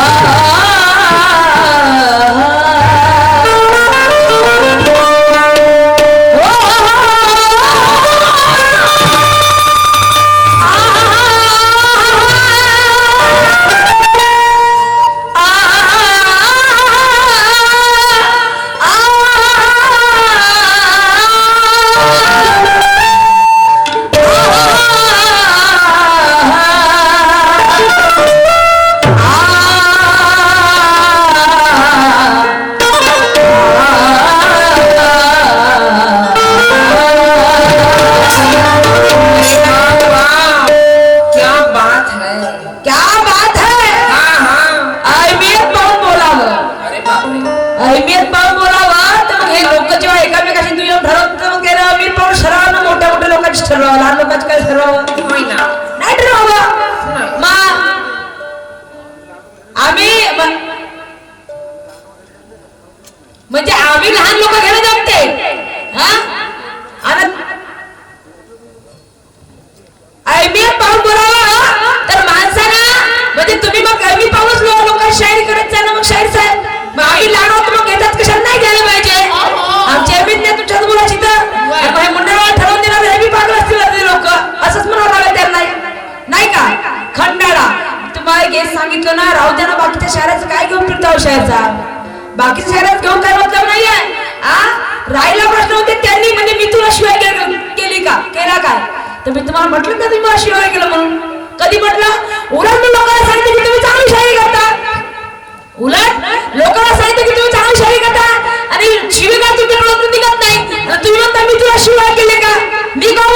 Ah. कधी म्हटलं? उलट लोकांना सांगितलं की तुम्ही चांगली शाही करता. उलट लोकांना सांगितलं की तुम्ही चांगली शाही करता. आणि शिविका तुमच्याकडून निघत नाही. तुम्ही म्हणता मी तुला शिवाय केले का? मी का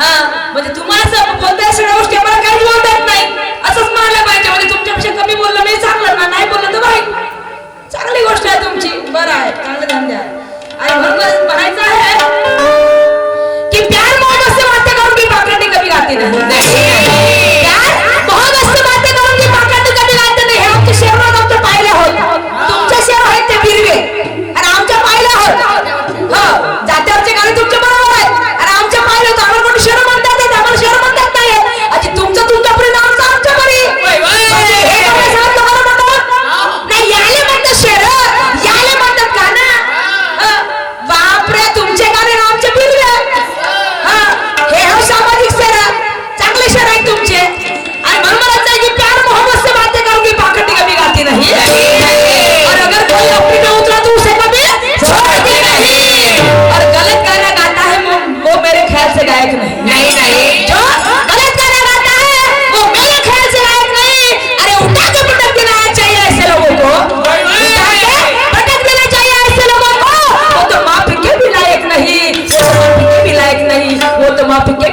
हा म्हणजे तुम्हाला बोलता सगळ्या गोष्टी आम्हाला काही बोलता येत नाही. असंच मानलं पाहिजे म्हणजे तुमच्यापेक्षा कमी बोललं मी चांगलं ना नाही बोललं तर वाईट चांगली गोष्ट आहे तुमची. बरं आहे चांगलं धंदे आहे. आणि म्हणून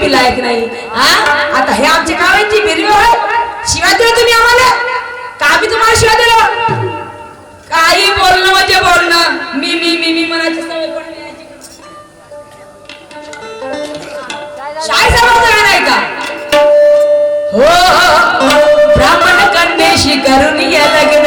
तुम्ही लायक नाही. हा? आता हे आमचे काव्यांची बिरवी हो शिवाय दिलं तुम्ही आम्हाला? का मी तुम्हाला शिवाय दिलं? काही बोलणं म्हणजे बोलणं. मी मी मी मी मनाची सवय पडली शाळेत नाही का? हो, हो, हो. ब्राह्मण कन्याशी करून या लग्न.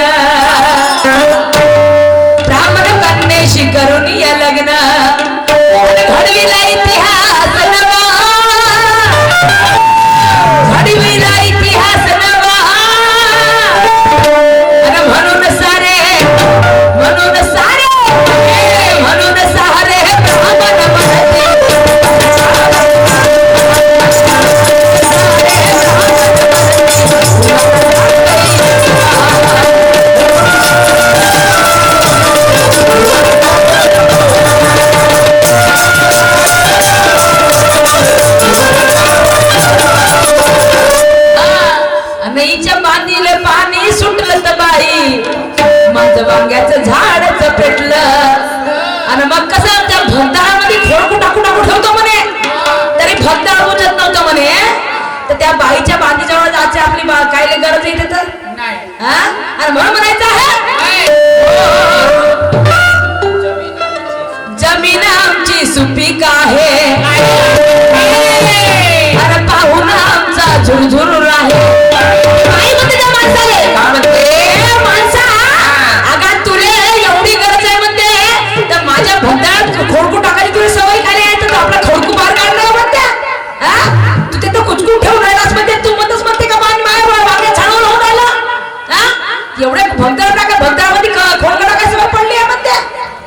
टाका भक्तामध्ये खोलगडा कशाला पडली आहे म्हणते.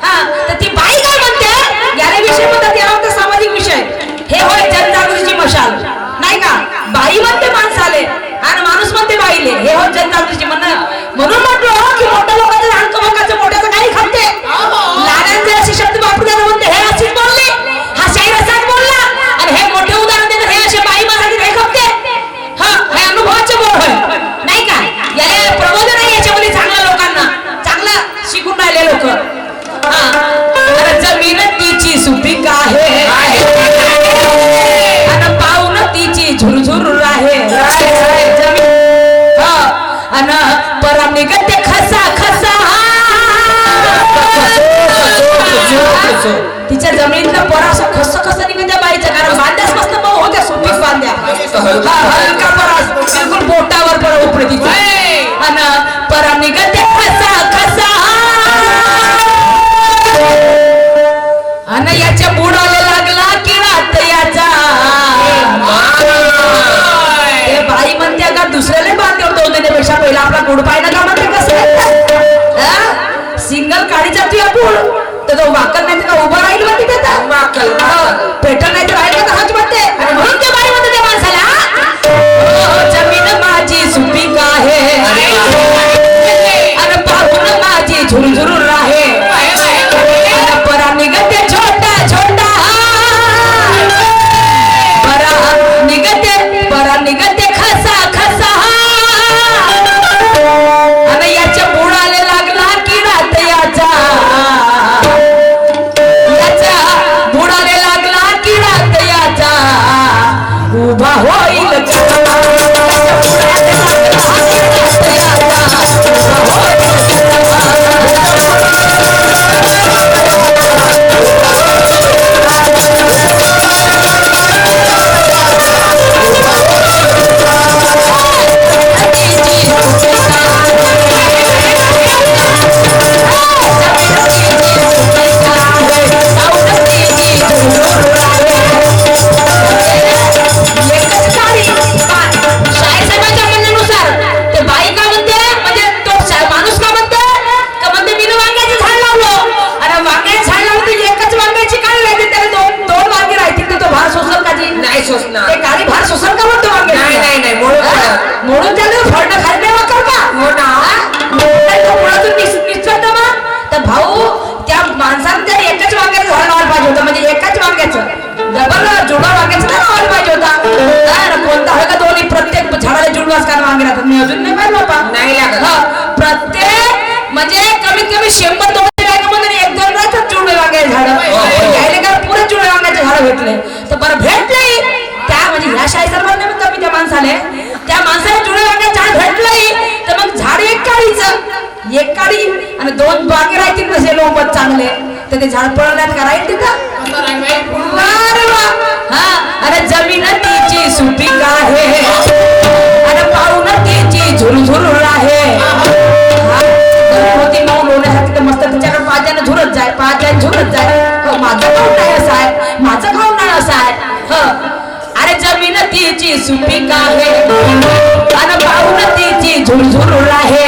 हा तर ती बाई काय म्हणते? याला विषय म्हणतात याला म्हणतात सामाजिक विषय. हे होय जनजागृतीची मशाल. नाही का? बाई म्हणते माणसाले आणि माणूस म्हणते बाईले. हे होय जनजागृतीची म्हणणं म्हणून काळीच्या तुया पूड तर तो वाकल नाही का उभा राहील वरती त्याचा वाकल पेटल नाही तर राहील तर हज म्हणून ते बाई म्हणते त्या माणसाला हो, जमीन माझी सुपीक आहे. अरे पाहून माझी झुरझुरून आहे म्हणजे कमीत कमी शंभर दोनशे बॅगामध्ये एक दोन राहतात चुड लागायला झाडं. हो, हो. काय पुरे चुड लागायचे झाडं भेटले तर बरं भेटलंही त्या म्हणजे या शाही सर्वांना कमी त्या माणसाले त्या माणसाला चुड लागायचं झाड भेटलंही तर मग झाड एक काढीचं. एक काढी आणि दोन बागे राहतील तसे लोंबत चांगले. तर ते झाड पळण्यात का तिथं. हा अरे जमीन तिची सुपीक आहे. पाहत हो, माझं खाऊन नाही माझं खाऊन नाही असाय ह. अरे जमीन तिची सुपीक आहे. आणि पाहुण तिची झुळझुळ आहे.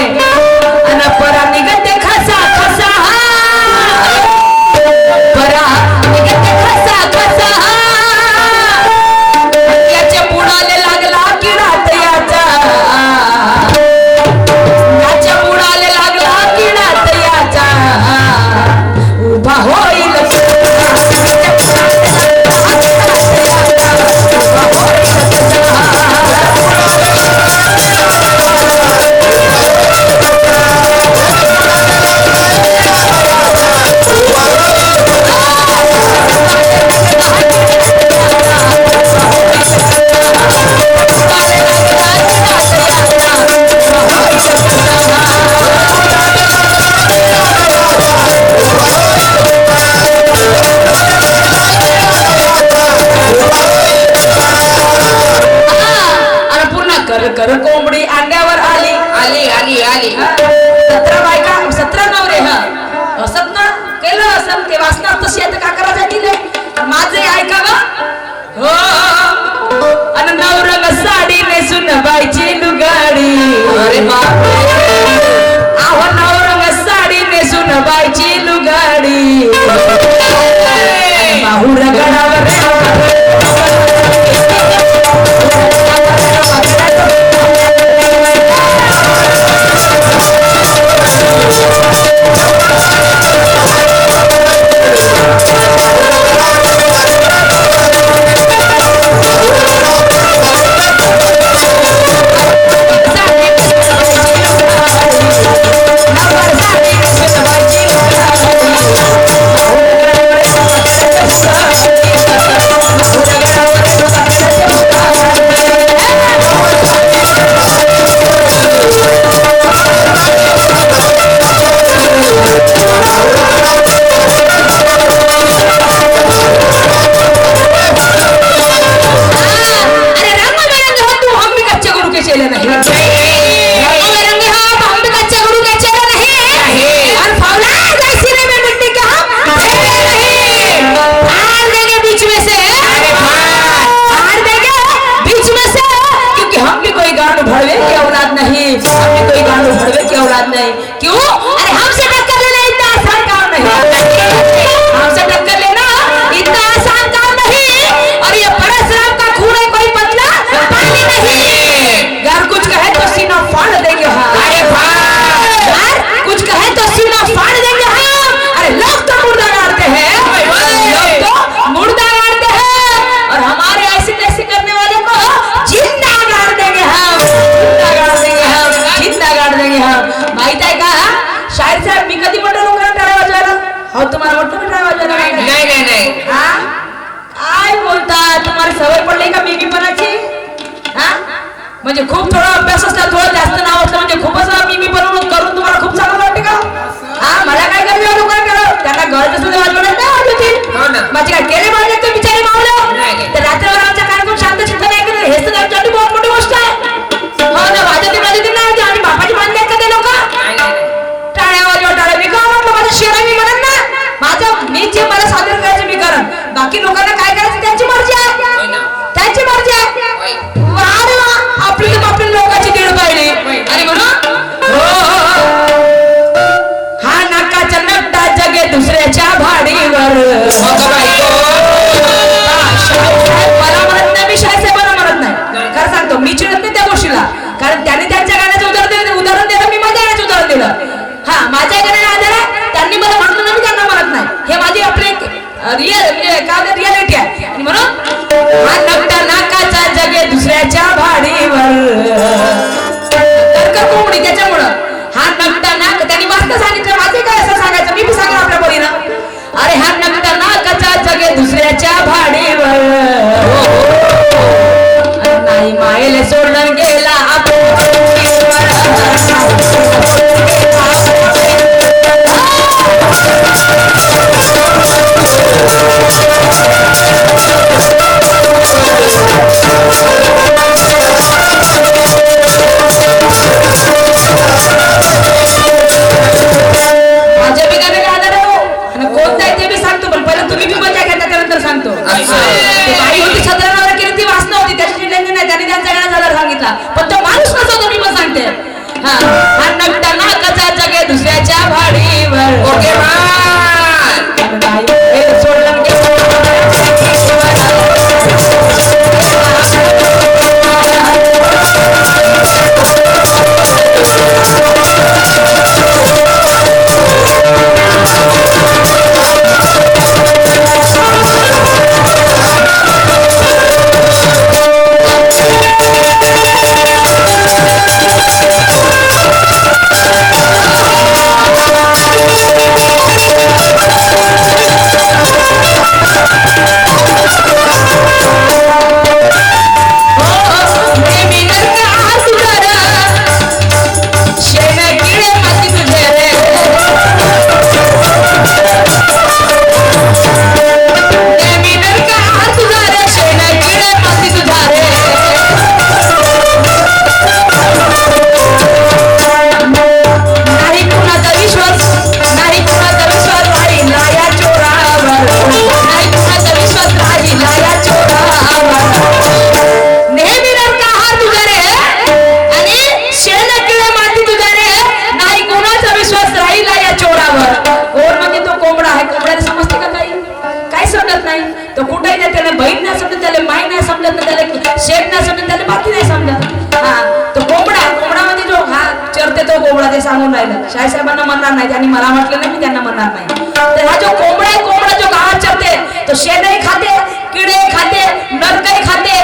साहेबांना म्हणणार नाही त्यांनी मला म्हटलं नाही मी त्यांना म्हणणार नाही. तर हा जो कोंबडा आहे कोंबडा जो गावात चरते तो शेणही खाते किडे खाते नरकही खाते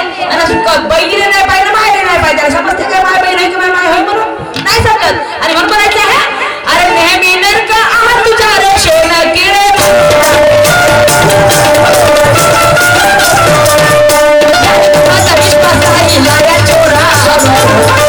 बैलीने नाही पाहिजे मायने नाही पाहिजे त्याला समजते काय माय बहीण आहे माय होय म्हणून? नाही समजत. आणि म्हणून म्हणायचं आहे अरे नेहमी नरक आहात तुझ्या रे शेण किडे आता विश्वास राहिला चोरा.